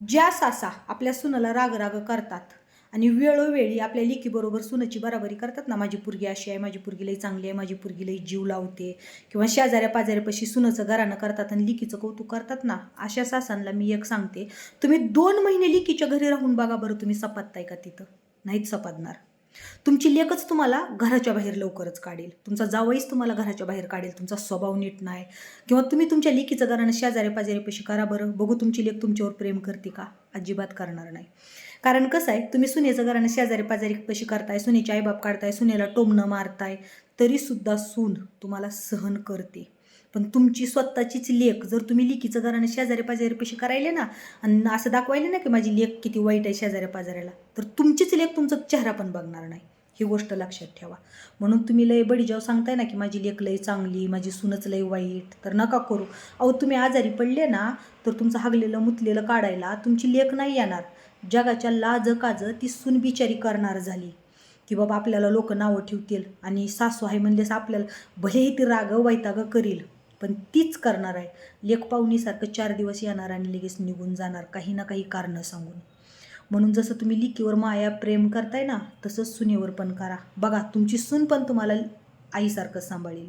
ज्या सासा आपल्या सुनाला राग राग करतात आणि वेळोवेळी आपल्या लेकीबरोबर सुनाची बराबरी करतात ना माझी पुरगी अशी आहे माझी पुरगी लई चांगली आहे माझी पुरगी लई जीव लावते किंवा शेजाऱ्या पाजाऱ्यापाशी सुनाचं घरानं करतात आणि लिकीचं कौतुक करतात ना अशा सासांना मी एक सांगते तुम्ही दोन महिने लिकीच्या घरी राहून बघा बरं तुम्ही सपादताय का तिथं? नाहीच सपादणार तुमची लेखच तुम्हाला घराच्या बाहेर लवकरच काढेल. तुमचा जावईच तुम्हाला घराच्या बाहेर काढेल. तुमचा स्वभाव नीट नाही. किंवा तुम्ही तुमच्या लेकीचं घरानं शेजाऱ्या पाजाऱ्यापाशी करा बरं. बघू तुमची लेख तुमच्यावर प्रेम करते का? अजिबात करणार नाही. कारण कसं आहे तुम्ही सुनेचं कारण शेजारी पाजारी कशी करताय सुनेचे आईबाप काढताय सुनेला टोमणं मारताय तरीसुद्धा सून तुम्हाला सहन करते. पण तुमची स्वतःचीच लेख जर तुम्ही लिकीचं घरानं शेजारी पाजारीपाशी करायले ना आणि असं दाखवायले ना की माझी लेख किती वाईट आहे शेजाऱ्या पाजाऱ्याला तर तुमचीच लेख तुमचा चेहरा पण बघणार नाही. ही गोष्ट लक्षात ठेवा. म्हणून तुम्ही लय बडीजाव सांगताय ना की माझी लेख लय चांगली माझी सुनच लय वाईट तर नका करू. अहो तुम्ही आजारी पडले ना तर तुमचं हागलेलं मुतलेलं काढायला तुमची लेख नाही येणार. जगाच्या लाज काज ती सून बिचारी करणार झाली. की बाबा आपल्याला लोक नावं ठेवतील आणि सासू आहे म्हणलेच आपल्याला भलेही ती राग वैताग करील पण तीच करणार आहे. लेख पाहुणीसारखं चार दिवस येणार आणि लगेच निघून जाणार काही ना काही कारणं सांगून. म्हणून जसं तुम्ही लिकीवर माया प्रेम करताय ना तसंच सुनेवर पण करा. बघा तुमची सून पण तुम्हाला आईसारखं सांभाळेल.